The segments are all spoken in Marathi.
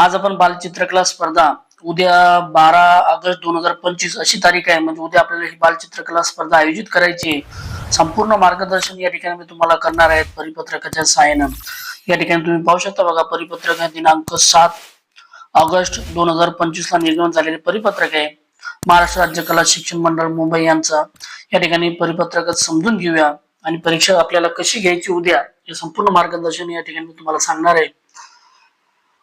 आज आपण बालचित्रकला स्पर्धा उद्या बारा ऑगस्ट दोन हजार पंचवीस अशी तारीख आहे. म्हणजे उद्या आपल्याला ही बालचित्रकला स्पर्धा आयोजित करायची आहे. संपूर्ण मार्गदर्शन या ठिकाणी मी तुम्हाला करणार आहे परिपत्रकाच्या सहाय्यानं. या ठिकाणी तुम्ही पाहू शकता बघा परिपत्रक हा दिनांक सात ऑगस्ट दोन हजार पंचवीस ला निर्गमन झालेले परिपत्रक आहे. महाराष्ट्र राज्य कला शिक्षण मंडळ मुंबई यांचा. या ठिकाणी परिपत्रक समजून घेऊया. आणि परीक्षा आपल्याला कशी घ्यायची उद्या हे संपूर्ण मार्गदर्शन या ठिकाणी मी तुम्हाला सांगणार आहे.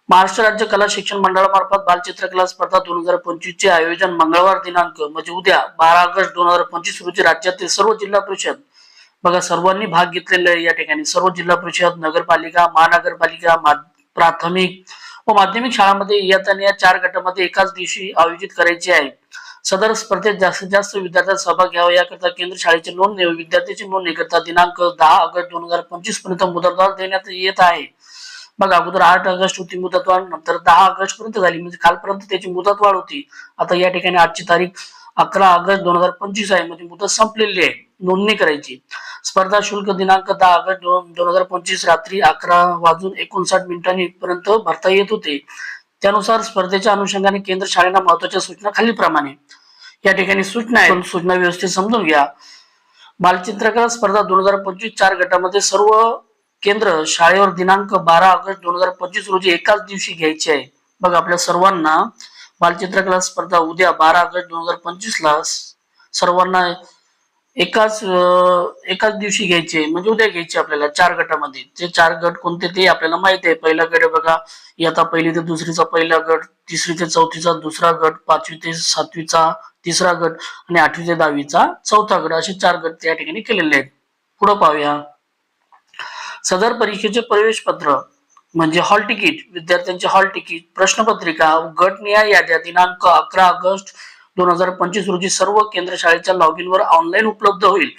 महाराष्ट्र राज्य कला शिक्षण मंडळामार्फत बालचित्रकला स्पर्धा दोन हजार पंचवीस चे आयोजन मंगळवार दिनांक म्हणजे उद्या बारा ऑगस्ट दोन हजार पंचवीस रोजी राज्यातील सर्व जिल्हा परिषद. बघा सर्वांनी भाग घेतलेला आहे या ठिकाणी. सर्व जिल्हा परिषद नगरपालिका महानगरपालिका प्राथमिक व माध्यमिक शाळांमध्ये इयत्ता या चार गटामध्ये एकाच दिवशी आयोजित करायची आहे. सदर स्पर्धेत जास्तीत जास्त विद्यार्थ्यांचा सहभाग घ्यावा याकरता केंद्र शाळेची नोंदणी व विद्यार्थ्याची नोंदणी करता दिनांक दहा ऑगस्ट दोन हजार पंचवीसपर्यंत मुदतवाढ देण्यात येत आहे. बघा अगोदर आठ ऑगस्ट होती मुदतवाढ नंतर दहा ऑगस्ट पर्यंत झाली. म्हणजे कालपर्यंत त्याची मुदतवाढ होती. आता या ठिकाणी आजची तारीख अकरा ऑगस्ट दोन हजार पंचवीस आहे. म्हणजे मुदत संपलेली आहे. नोंदणी करायची. स्पर्धा शुल्क दिनांक दहा ऑगस्ट दोन हजार पंचवीस रात्री अकरा वाजून एकोणसाठ मिनिटांनी पर्यंत भरता येत होते. त्यानुसार स्पर्धेच्या अनुषंगाने केंद्र शाळेला महत्त्वाच्या सूचना खालीलप्रमाणे. या ठिकाणी सूचना आहे सूचना व्यवस्थित समजून घ्या. बालचित्रकला स्पर्धा दोन हजार पंचवीस चार गटामध्ये सर्व केंद्र शाळेवर दिनांक बारा ऑगस्ट दोन हजार पंचवीस रोजी एकाच दिवशी घ्यायची आहे. बघा आपल्या सर्वांना बालचित्रकला स्पर्धा उद्या बारा ऑगस्ट दोन हजार पंचवीस ला सर्वांना एकाच एकाच दिवशी घ्यायचे म्हणजे उद्या घ्यायचे आपल्याला चार गटामध्ये. ते चार गट कोणते ते आपल्याला माहिती आहे. पहिला गट बघा आता पहिली ते दुसरीचा पहिला गट तिसरी ते चौथीचा दुसरा गट पाचवी ते सातवीचा तिसरा गट आणि आठवी ते दहावीचा चौथा गट असे चार गट त्या ठिकाणी केलेले आहेत. पुढे पाहूया. सदर परीक्षेचे प्रवेश पत्र म्हणजे हॉल तिकीट विद्यार्थ्यांचे हॉल तिकीट प्रश्नपत्रिका गटनिहाय याद्या दिनांक अकरा ऑगस्ट दोन हजार पंचवीस रोजी सर्व केंद्र शाळेच्या लॉग इन वर ऑनलाईन उपलब्ध होईल.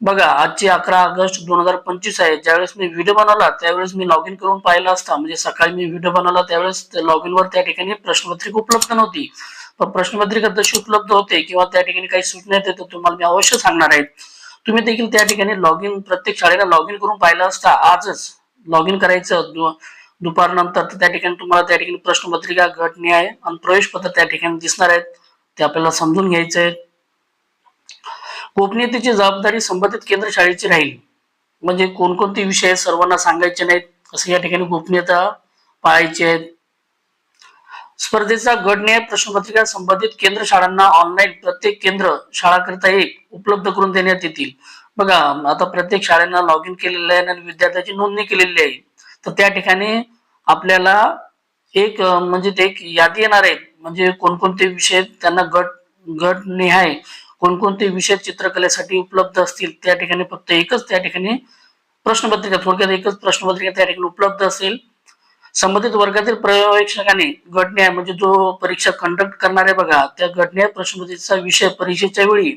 बघा आजची अकरा ऑगस्ट दोन हजार पंचवीस आहे. ज्यावेळेस मी व्हिडिओ बनवला त्यावेळेस मी लॉग इन करून पाहिला असता. म्हणजे सकाळी मी व्हिडिओ बनवला त्यावेळेस लॉग इन वर त्या ठिकाणी प्रश्नपत्रिका उपलब्ध नव्हती. पण प्रश्नपत्रिका जशी उपलब्ध होते किंवा त्या ठिकाणी काही सूचना येते तर तुम्हाला मी अवश्य सांगणार आहे. तुम्ही देखील त्या ठिकाणी लॉग इन प्रत्येक शाळेला लॉग इन करून पाहिलं असता आजच लॉग इन करायचं. दु- दुपारनंतर तर त्या ठिकाणी तुम्हाला त्या ठिकाणी प्रश्नपत्रिका घटने आहे आणि प्रवेश पत्र त्या ठिकाणी दिसणार आहेत. ते आपल्याला समजून घ्यायचे आहेत गोपनीयतेची जबाबदारी संबंधित केंद्र शाळेची राहील. म्हणजे कोणकोणते विषय सर्वांना सांगायचे नाहीत असं या ठिकाणी गोपनीयता पाळायची आहेत स्पर्धेचा गटने प्रश्नपत्रिका संबंधित केंद्र शाळांना ऑनलाईन प्रत्येक केंद्र शाळाकरिता एक उपलब्ध करून देण्यात येतील. बघा आता प्रत्येक शाळांना लॉग इन केलेलं आहे आणि विद्यार्थ्याची नोंदणी केलेली आहे. तर त्या ठिकाणी आपल्याला एक म्हणजे ते एक यादी येणार आहे. म्हणजे कोणकोणते विषय त्यांना गट गट निहाय कोणकोणते विषय चित्रकलेसाठी उपलब्ध असतील त्या ठिकाणी फक्त एकच त्या ठिकाणी प्रश्नपत्रिका थोडक्यात एकच प्रश्नपत्रिका त्या ठिकाणी उपलब्ध असेल. संबंधित वर्गातील पर्यवेक्षकाने गटन्याय म्हणजे जो परीक्षा कंडक्ट करणारे बघा त्या गटन्याय प्रश्नपत्रिकेचा विषय परीक्षेच्या वेळी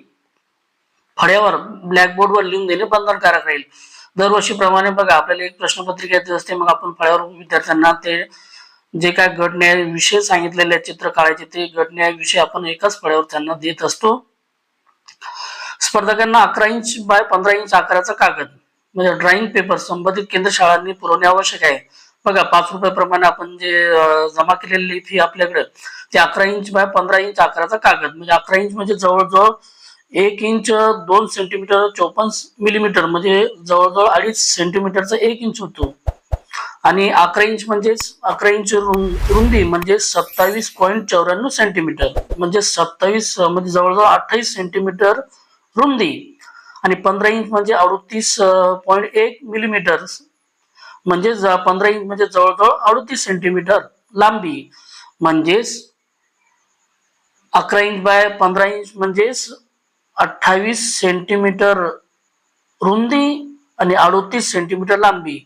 फळ्यावर ब्लॅकबोर्डवर लिहून देणे बंधनकारक राहील. दरवर्षीप्रमाणे बघा आपल्याला एक प्रश्नपत्रिका येत असते मग आपण फळ्यावर विद्यार्थ्यांना ते जे काय गटन्याय विषय सांगितलेले चित्र काढायचे ते गटन्याय विषय आपण एकाच फळ्यावर त्यांना देत असतो. स्पर्धकांना अकरा इंच बाय पंधरा इंच आकाराचा कागद म्हणजे ड्रॉइंग पेपर संबंधित केंद्र शाळांनी पुरवणे आवश्यक आहे. बघा पाच रुपये प्रमाणे आपण जे जमा केलेली फी आपल्याकडे ते अकरा इंच बाय पंधरा इंच आकाराचा कागद. म्हणजे अकरा इंच म्हणजे जवळजवळ एक इंच दोन सेंटीमीटर चौपन्न मिलीमीटर म्हणजे जवळजवळ अडीच सेंटीमीटरचा एक इंच होतो. आणि अकरा इंच म्हणजे अकरा इंच रुंदी म्हणजे सत्तावीस पॉईंट चौऱ्याण्णव सेंटीमीटर म्हणजे सत्तावीस म्हणजे जवळजवळ अठ्ठावीस सेंटीमीटर रुंदी. आणि पंधरा इंच म्हणजे अडतीस पॉईंट एक मिलीमीटर म्हणजे पंधरा इंच म्हणजे जवळजवळ अडतीस सेंटीमीटर लांबी. म्हणजेच अकरा इंच बाय पंधरा इंच म्हणजेच अठ्ठावीस सेंटीमीटर रुंदी आणि अडतीस सेंटीमीटर लांबी.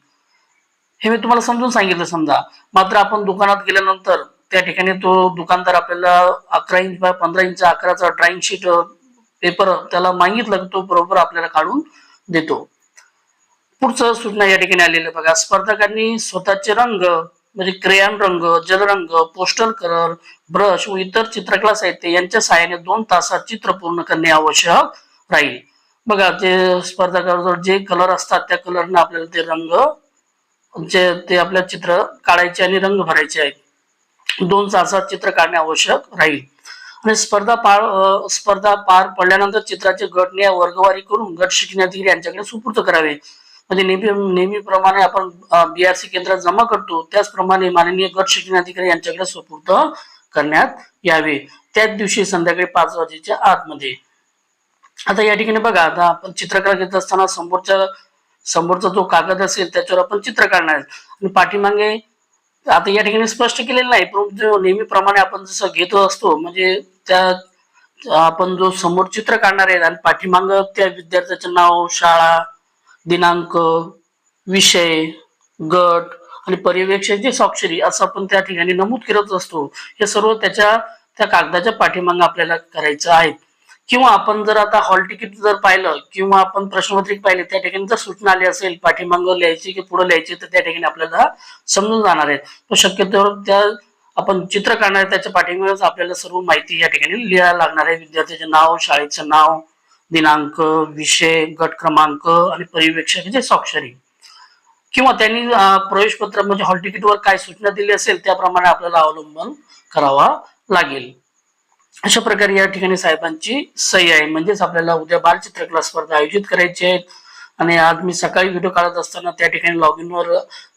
हे मी तुम्हाला समजून सांगितलं समजा. मात्र आपण दुकानात गेल्यानंतर त्या ठिकाणी तो दुकानदार आपल्याला अकरा इंच बाय पंधरा इंच अकराचा ड्रॉइंग शीट पेपर त्याला मागितलं की तो बरोबर आपल्याला काढून देतो. पुढचं सूचना या ठिकाणी आलेलं बघा. स्पर्धकांनी स्वतःचे रंग म्हणजे क्रेयान रंग जलरंग पोस्टर कलर ब्रश व इतर चित्रकला साहित्य यांच्या सहाय्याने दोन तासात चित्र पूर्ण करणे आवश्यक राहील. बघा ते स्पर्धकावर जे कलर असतात त्या कलरने आपल्याला ते रंग जे ते आपल्या चित्र काढायचे आणि रंग भरायचे आहेत. दोन तासात चित्र काढणे आवश्यक राहील. आणि स्पर्धा पार स्पर्धा पार पडल्यानंतर चित्राचे गटने वर्गवारी करून गट शिक्षणाधिकारी यांच्याकडे सुपूर्द करावे. म्हणजे नेहमी नेहमीप्रमाणे आपण बीआरसी केंद्रात जमा करतो त्याचप्रमाणे माननीय गट शिक्षणाधिकारी यांच्याकडे सुपूर्द करण्यात यावे. त्याच दिवशी संध्याकाळी पाच वाजेच्या आतमध्ये. आता या ठिकाणी बघा आता आपण चित्रकला घेत असताना समोरच्या समोरचा जो कागद असेल त्याच्यावर आपण चित्र काढणार. आणि पाठीमागे आता या ठिकाणी स्पष्ट केलेलं नाही परंतु नेहमीप्रमाणे आपण जसं घेत असतो म्हणजे त्या आपण जो समोर चित्र काढणार आहे आणि पाठीमाग त्या विद्यार्थ्याचं नाव शाळा दिनांक विषय गट आणि पर्यवेक्षकाची स्वाक्षरी असं आपण त्या ठिकाणी नमूद करत असतो. हे सर्व त्याच्या त्या कागदाच्या पाठीमाग आपल्याला करायचं आहे किंवा आपण जर आता हॉल तिकीट जर पाहिलं किंवा आपण प्रश्नपत्रिक पाहिले त्या ठिकाणी जर सूचना आली असेल पाठीमाग लिहायची की पुढे लिहायची तर त्या ठिकाणी आपल्याला समजून जाणार आहे तो शक्यतो त्या आपण चित्र काढणार त्याच्या पाठीमागच आपल्याला सर्व माहिती या ठिकाणी लिहायला लागणार आहे. विद्यार्थ्याचे नाव शाळेचं नाव दिनांक विषय गट क्रमांक आणि पर्यवेक्षकाची स्वाक्षरी किंवा त्यांनी प्रवेश पत्र म्हणजे हॉल तिकीटवर काय सूचना दिली असेल त्याप्रमाणे आपल्याला अवलंबन करावा लागेल. अशा प्रकारे या ठिकाणी साहेबांची सही आहे. म्हणजेच आपल्याला उद्या बालचित्रकला स्पर्धा आयोजित करायची आहेत. आणि आज मी सकाळी व्हिडिओ काढत असताना त्या ठिकाणी लॉग इनवर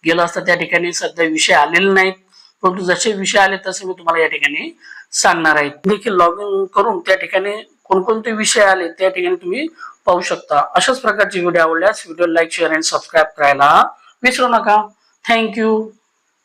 गेलो असता त्या ठिकाणी सध्या विषय आलेले नाहीत. परंतु जसे विषय आले तसे मी तुम्हाला या ठिकाणी सांगणार आहे. देखील लॉग इन करून त्या ठिकाणी कोणकोणते विषय आले त्या ठिकाणी तुम्ही पाहू शकता. अशाच प्रकारचे व्हिडिओ आवडल्यास video like share and subscribe करायला विसरू नका. थँक्यू